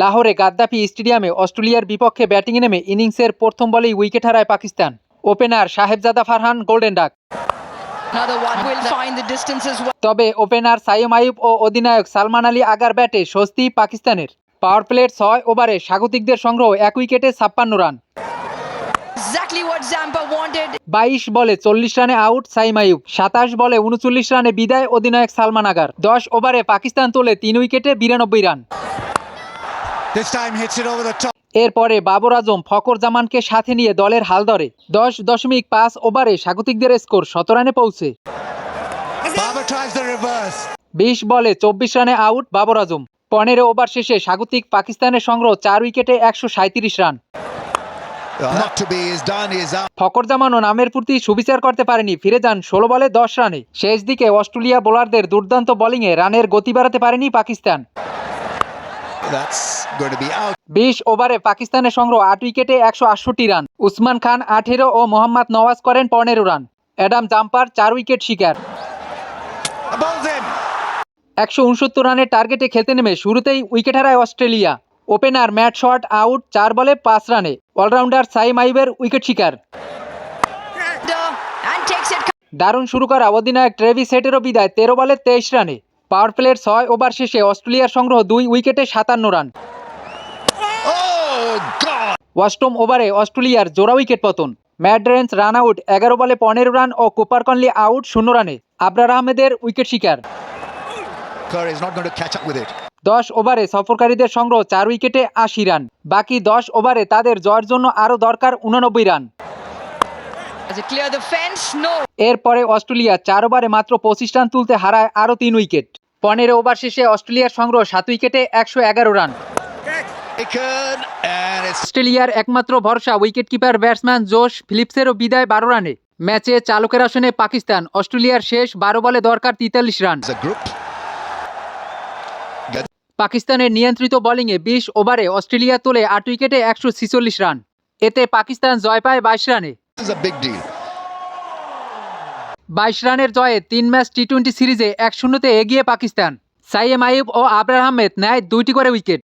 লাহোরে গাদ্দাফি স্টেডিয়ামে অস্ট্রেলিয়ার বিপক্ষে ব্যাটিংয়ে নেমে ইনিংসের প্রথম বলেই উইকেট হারায় Pakistan. Opener Sahibzada Farhan golden duck. Another one will find the distance as well. তবে ওপেনার সাইম আইব ও অধিনায়ক সালমান আলী আগার ব্যাটে স্বস্তি পাকিস্তানের। পাওয়ার প্লেট ছয় ওভারে স্বাগতিকদের সংগ্রহ এক উইকেটে ছাপ্পান্ন run. Exactly what Zampa wanted. বাইশ বলে চল্লিশ রানে আউট সাইম আইয়ুব সাতাশ বলে উনচল্লিশ রানে বিদায় অধিনায়ক সালমান আগার দশ ওভারে পাকিস্তান তোলে তিন উইকেটে বিরানব্বই run This time hits it over the top. এরপরে বাবর আজম ফকর জামানকে সাথে নিয়ে দলের হাল ধরে দশ দশমিক পাঁচ ওভারে স্বাগতিকদের স্কোর শত রানে পৌঁছে Barber tries the reverse. বিশ বলে চব্বিশ রানে আউট বাবর আজম পনেরো ওভার শেষে স্বাগতিক পাকিস্তানের সংগ্রহ চার উইকেটে একশো সাঁত্রিশ run Not to be is done is out. Fakhar জামানও নামের প্রতি সুবিচার করতে পারেনি ফিরে যান ষোলো বলে দশ রানে শেষ দিকে অস্ট্রেলিয়া বোলারদের দুর্দান্ত বোলিংয়ে রানের গতি বাড়াতে পারেনি পাকিস্তান. বিশ ওভারে পাকিস্তানের সংগ্রহ আট উইকেটে একশো আটষট্টি রান উসমান খান আঠেরো ও মোহাম্মদ নওয়াজ করেন পনেরো রান অ্যাডাম জাম্পার চার উইকেট শিকার. একশো উনসত্তর রানের টার্গেটে খেলতে নেমে শুরুতেই উইকেট হারায় Australia opener Matt Short out চার বলে পাঁচ রানে। অলরাউন্ডার সাইম আইবের উইকেট শিকার. দারুণ শুরু করা অধিনায়ক ট্রেভিস হেটেরও বিদায় তেরো বলে তেইশ রানে। পাওয়ার প্লের ছয় ওভার শেষে অস্ট্রেলিয়ার সংগ্রহ দুই উইকেটে সাতান্ন রান। Oh. অষ্টম ওভারে অস্ট্রেলিয়ার জোড়া উইকেট পতন। ম্যাডরেন্স রান আউট এগারো বলে পনেরো রান ও কুপার কনলি আউট শূন্য রানে। আবরার আহমেদের উইকেট শিকার। দশ ওভারে সফরকারীদের সংগ্রহ চার উইকেটে আশি রান। বাকি দশ ওভারে তাদের জয়ের জন্য আরও দরকার উননব্বই রান. এরপরে অস্ট্রেলিয়া চার ওভারে মাত্র পঁচিশ রান তুলতে হারায় আরও তিন উইকেট। পনেরো ওভার শেষে অস্ট্রেলিয়ার সংগ্রহ সাত উইকেটে একশো এগারো রান। অস্ট্রেলিয়ার একমাত্র ভরসা উইকেট কিপার ব্যাটসম্যান জোশ ফিলিপসেরও বিদায় বারো রানে। ম্যাচে চালকের আসনে পাকিস্তান অস্ট্রেলিয়ার শেষ বারো বলে দরকার তেতাল্লিশ রান। পাকিস্তানের নিয়ন্ত্রিত বোলিংয়ে বিশ ওভারে অস্ট্রেলিয়া তোলে আট উইকেটে একশো ছিচল্লিশ রান। এতে পাকিস্তান জয় পায় বাইশ রানে. বাইশ রানের জয়ে তিন ম্যাচ টি টোয়েন্টি সিরিজে এক শূন্যতে এগিয়ে পাকিস্তান। সাইয়েম আইব ও আবরার আহমেদ নেয় দুইটি করে উইকেট।